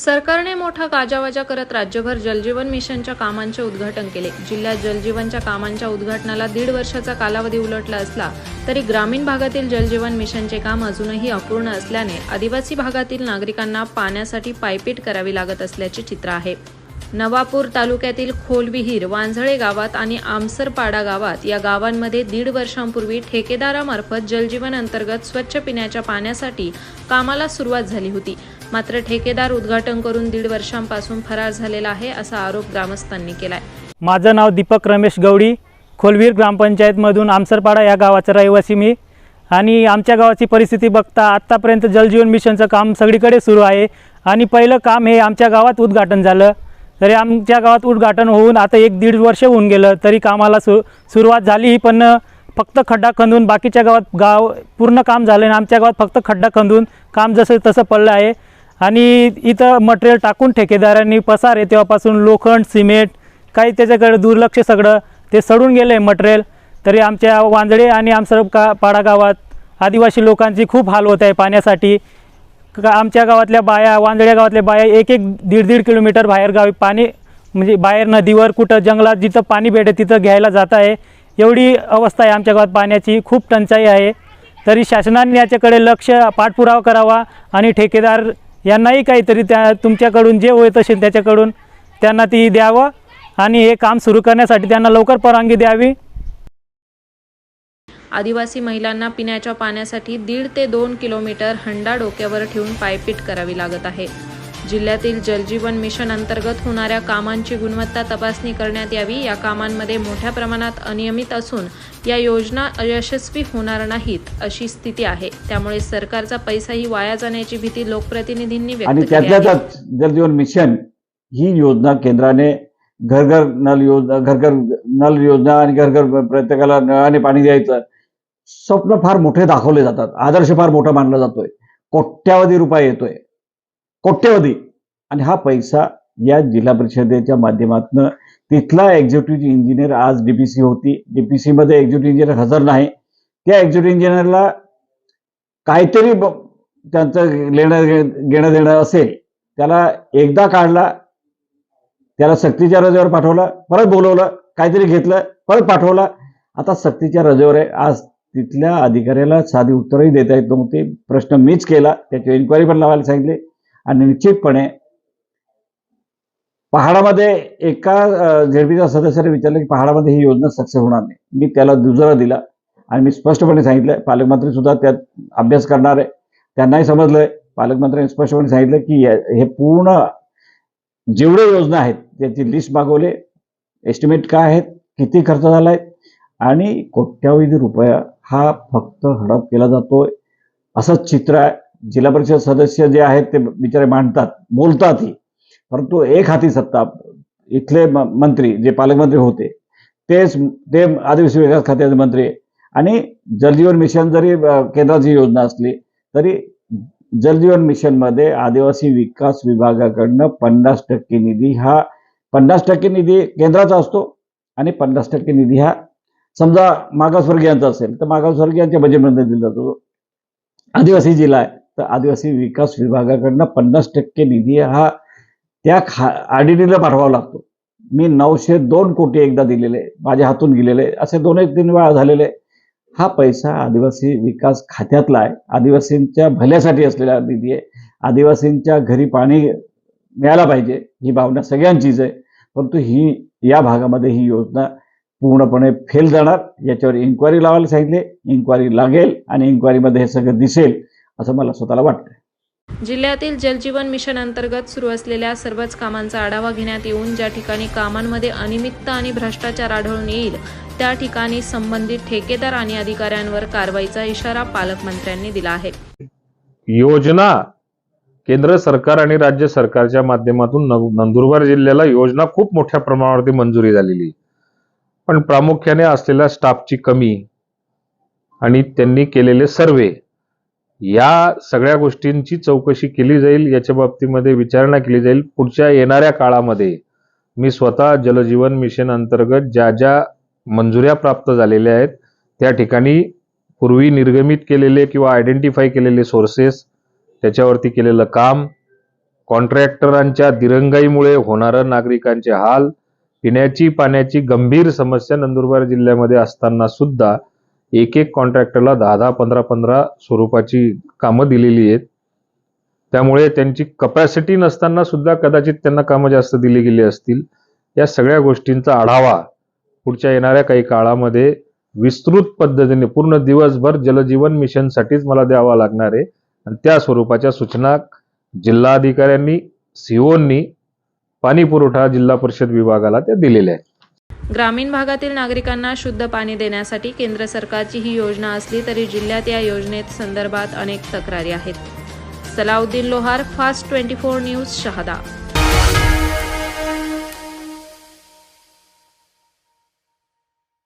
सरकारने मोठा गाजावाजा करत राज्यभर जलजीवन मिशनच्या कामांचे उद्घाटन केले. जिल्ह्यात जलजीवनच्या कामांच्या उद्घाटनाला दीड वर्षाचा कालावधी उलटला असला तरी ग्रामीण भागातील जलजीवन मिशनचे काम अजूनही अपूर्ण असल्याने आदिवासी भागातील नागरिकांना पाण्यासाठी पायपीट करावी लागत असल्याचे चित्र आहे. नवापूर तालुक्यातील खोलविहीर वांझळे गावात आणि आमसरपाडा गावात या गावांमध्ये दीड वर्षांपूर्वी ठेकेदारामार्फत जलजीवन अंतर्गत स्वच्छ पिण्याच्या पाण्यासाठी कामाला सुरुवात झाली होती. मात्र ठेकेदार उद्घाटन करून दीड वर्षांपासून फरार झालेला आहे असा आरोप ग्रामस्थांनी केलाय. माझं नाव दीपक रमेश गवडी खोलवीर ग्रामपंचायतमधून आमसरपाडा या गावाचा रहिवासी मी. आणि आमच्या गावाची परिस्थिती बघता आत्तापर्यंत जलजीवन मिशनचं काम सगळीकडे सुरू आहे. आणि पहिलं काम हे आमच्या गावात उद्घाटन झालं. तरी आमच्या गावात उद्घाटन होऊन आता एक दीड वर्ष होऊन गेलं तरी कामाला सु सुरुवात झाली पण फक्त खड्डा खंदून बाकीच्या गावात गाव पूर्ण काम झालं आणि आमच्या गावात फक्त खड्डा खंदून काम जसं तसं पडलं आहे. आणि इथं मटेरियल टाकून ठेकेदारांनी पसार आहे तेव्हापासून लोखंड सिमेंट काही त्याच्याकडे दुर्लक्ष सगळं ते सडून गेलं आहे मटेरियल तरी आमच्या वांजळे आणि आमसर का पाडा गावात आदिवासी लोकांची खूप हाल होत आहे पाण्यासाठी. आमच्या गावातल्या बाया वांजळ्या गावातल्या बाया एक एक दीड दीड किलोमीटर बाहेर गावी पाणी म्हणजे बाहेर नदीवर कुठं जंगलात जिथं पाणी भेटेल तिथं घ्यायला जात आहे. एवढी अवस्था आहे आमच्या गावात पाण्याची खूप टंचाई आहे. तरी शासनाने याच्याकडे लक्ष पाठपुरावा करावा आणि ठेकेदार यांनाही काहीतरी त्या तुमच्याकडून जे होत असेल त्याच्याकडून त्यांना ती द्यावं आणि हे काम सुरू करण्यासाठी त्यांना लवकर परवानगी द्यावी. आदिवासी महिलांना पिण्याच्या पाण्यासाठी दीड ते दोन किलोमीटर हंडा डोक्यावर ठेवून पायपीट करावी लागत आहे. जिल्ह्यातील जलजीवन मिशन अंतर्गत होणाऱ्या कामांची गुणवत्ता तपासणी करण्यात यावी. या कामांमध्ये मोठ्या प्रमाणात अनियमित असून या योजना यशस्वी होणार नाहीत अशी स्थिती आहे. त्यामुळे सरकारचा पैसाही वाया जाण्याची भीती लोकप्रतिनिधींनी आणि व्यक्त केली जलजीवन मिशन ही योजना केंद्राने घर घर नल योजना घर घर नल योजना आणि घर घर प्रत्येकाला नळाने पाणी द्यायचं. स्वप्न फार मोठे दाखवले जातात. आदर्श फार मोठा मानला जातोय. कोट्यावधी रुपये येतोय. कोट्यावधी. आणि हा पैसा या जिल्हा परिषदेच्या माध्यमातून तिथला एक्झिक्युटिव्ह इंजिनियर आज डीपीसी होती. डीपीसी मध्ये एक्झिक्युटिव्ह इंजिनियर हजर नाही. त्या एक्झिक्युटिव्ह इंजिनियरला काहीतरी त्यांचं लेणं घेणं देणं असेल. त्याला एकदा काढला. त्याला सक्तीच्या रजेवर पाठवलं. परत बोलवलं. काहीतरी घेतलं. परत पाठवलं. आता सक्तीच्या रजेवर आहे. आज तिथल्या अधिकाऱ्याला साधी उत्तरही देता येत नव्हते. प्रश्न मीच केला त्याची इन्क्वायरी पण लावायला सांगितले. आणि निश्चितपणे पहाडामध्ये एका झेडपीच्या सदस्याने विचारलं की पहाडामध्ये ही योजना सक्सेस होणार नाही. मी त्याला दुजरा दिला आणि मी स्पष्टपणे सांगितलं पालकमंत्री सुद्धा त्यात अभ्यास करणार आहे. त्यांनाही समजलंय पालकमंत्र्यांनी स्पष्टपणे सांगितलं की हे पूर्ण जेवढे योजना आहेत त्याची लिस्ट मागवले. एस्टिमेट काय आहेत किती खर्च झालाय आणि कोट्यावधी रुपया हा फक्त हडप केला जातोय असंच चित्र आहे. जिल्हा परिषद सदस्य जे आहेत ते बिचारे मांडतात बोलतातही परंतु एक हाती सत्ता. इथले म- मंत्री जे पालकमंत्री होते तेच ते आदिवासी विकास खात्याचे मंत्री. आणि जलजीवन मिशन जरी केंद्राची योजना असली तरी जलजीवन मिशनमध्ये आदिवासी विकास विभागाकडनं पन्नास टक्के निधी हा पन्नास टक्के निधी केंद्राचा असतो. आणि पन्नास टक्के निधी हा समजा मागासवर्गीयांचा असेल तर मागासवर्गीयांच्या बजेटमध्ये दिला जातो. आदिवासी जिल्हा आहे तर आदिवासी विकास विभागाकडनं पन्नास टक्के निधी हा त्या खा आडीडीला पाठवावा लागतो. मी नऊशे दोन कोटी एकदा दिलेले माझ्या हातून गेलेले असे दोन एक तीन वेळा झालेले. हा पैसा आदिवासी विकास खात्यातला आहे. आदिवासींच्या भल्यासाठी असलेला निधी आहे. आदिवासींच्या घरी पाणी मिळायला पाहिजे ही भावना सगळ्यांचीच आहे. परंतु ही या भागामध्ये ही योजना पूर्णपणे फेल जाणार. याच्यावर इन्क्वायरी लावायला सांगितले. इन्क्वायरी लागेल आणि इन्क्वायरीमध्ये हे सगळं दिसेल असं मला स्वतःला वाटतं जिल्ह्यातील जलजीवन मिशन अंतर्गत सुरू असलेल्या सर्वच कामांचा आढावा घेण्यात येऊन ज्या ठिकाणी कामांमध्ये अनियमितता आणि भ्रष्टाचार आढळून येईल त्या ठिकाणी संबंधित ठेकेदार आणि अधिकाऱ्यांवर कारवाईचा इशारा पालकमंत्र्यांनी दिला आहे. योजना केंद्र सरकार आणि राज्य सरकारच्या माध्यमातून नंदुरबार जिल्ह्याला योजना खूप मोठ्या प्रमाणावरती मंजुरी झालेली आहे. पण प्रामुख्याने असलेल्या स्टाफची कमी आणि त्यांनी केलेले सर्वे या सगळ्या गोष्टींची चौकशी केली जाईल याच्या बाबतीमध्ये विचारणा केली जाईल. पुढच्या येणाऱ्या काळामध्ये मी स्वतः जलजीवन मिशन अंतर्गत ज्या ज्या मंजुऱ्या प्राप्त झालेल्या आहेत त्या ठिकाणी पूर्वी निर्गमित केलेले किंवा आयडेंटिफाय केलेले सोर्सेस त्याच्यावरती केलेलं काम कॉन्ट्रॅक्टरांच्या दिरंगाईमुळे होणारं नागरिकांचे हाल पिण्याची पाण्याची गंभीर समस्या नंदुरबार जिल्ह्यामध्ये असताना सुद्धा एक एक कॉन्ट्रॅक्टरला दहा दहा पंधरा पंधरा स्वरूपाची कामं दिलेली आहेत. त्यामुळे त्यांची कपॅसिटी नसताना सुद्धा कदाचित त्यांना कामं जास्त दिली गेली असतील. या सगळ्या गोष्टींचा आढावा पुढच्या येणाऱ्या काही काळामध्ये विस्तृत पद्धतीने पूर्ण दिवसभर जलजीवन मिशनसाठीच मला द्यावा लागणार आहे. आणि त्या स्वरूपाच्या सूचना जिल्हाधिकाऱ्यांनी सीओनी पाणी पुरवठा जिल्हा परिषद विभागाला त्या दिलेल्या आहेत. ग्रामीण भागातील नागरिकांना शुद्ध पाणी देण्यासाठी केंद्र सरकारची ही योजना असली तरी जिल्ह्यात या योजनेत संदर्भात अनेक तक्रारी आहेत. Salauddin Lohar fast twenty four news Shahada.